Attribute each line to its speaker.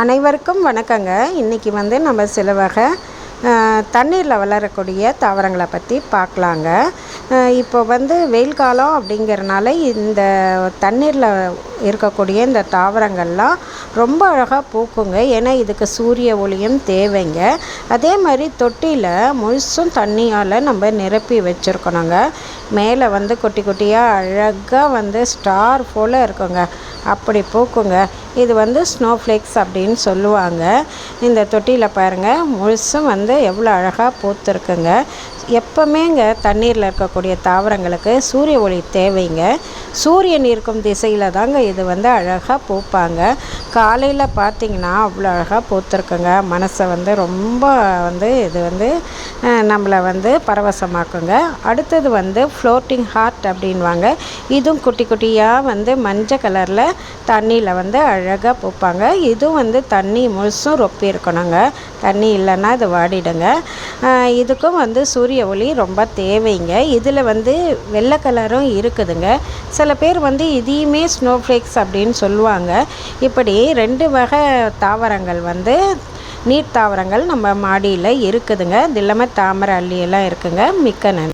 Speaker 1: அனைவருக்கும் வணக்கங்க. இன்றைக்கி வந்து நம்ம சில வகை தண்ணீரில் வளரக்கூடிய தாவரங்களை பற்றி பார்க்கலாங்க. இப்போ வந்து வெயில் காலம் அப்படிங்கிறனால இந்த தண்ணீரில் இருக்கக்கூடிய இந்த தாவரங்கள்லாம் ரொம்ப அழகாக பூக்குங்க. ஏன்னா இதுக்கு சூரிய ஒளியும் தேவைங்க. அதே மாதிரி தொட்டியில் முழுசும் தண்ணியால் நம்ம நிரப்பி வச்சுருக்கணுங்க. மேலே வந்து குட்டி குட்டியாக அழகாக வந்து ஸ்டார் போல் இருக்குங்க. அப்படி பூக்குங்க. இது வந்து ஸ்னோ ஃப்ளேக்ஸ் அப்படின்னு சொல்லுவாங்க. இந்த தொட்டியில் பாருங்கள் முழுசும் வந்து எவ்வளோ அழகாக பூத்துருக்குங்க. எப்போவுமே இங்கே தண்ணீரில் இருக்கக்கூடிய தாவரங்களுக்கு சூரிய ஒளி தேவைங்க. சூரியன் இருக்கும் திசையில் தாங்க இது வந்து அழகாக பூப்பாங்க. காலையில் பார்த்திங்கன்னா அவ்வளோ அழகாக பூத்துருக்குங்க. மனசை வந்து ரொம்ப வந்து இது வந்து நம்மளை வந்து பரவசமாக்குங்க. அடுத்தது வந்து ஃப்ளோட்டிங் ஹார்ட் அப்படின்வாங்க. இதுவும் குட்டி குட்டியாக வந்து மஞ்சள் கலரில் தண்ணியில் வந்து அழகாக பூப்பாங்க. இதுவும் வந்து தண்ணி முழுசும் ரொப்பி இருக்கணுங்க. தண்ணி இல்லைன்னா இது வாடிடுங்க. இதுக்கும் வந்து சூரிய ஒளி ரொம்ப தேவைங்க. இதில் வந்து வெள்ளை கலரும் இருக்குதுங்க. சில பேர் வந்து இதையுமே ஸ்னோ ஃப்ளேக்ஸ் அப்படின்னு சொல்லுவாங்க. இப்படி ரெண்டு வகை தாவரங்கள் வந்து நீர் தாவரங்கள் நம்ம மாடியில் இருக்குதுங்க. இது இல்லாமல் தாமரை அள்ளியெல்லாம் இருக்குங்க. மிக்க நன்றி.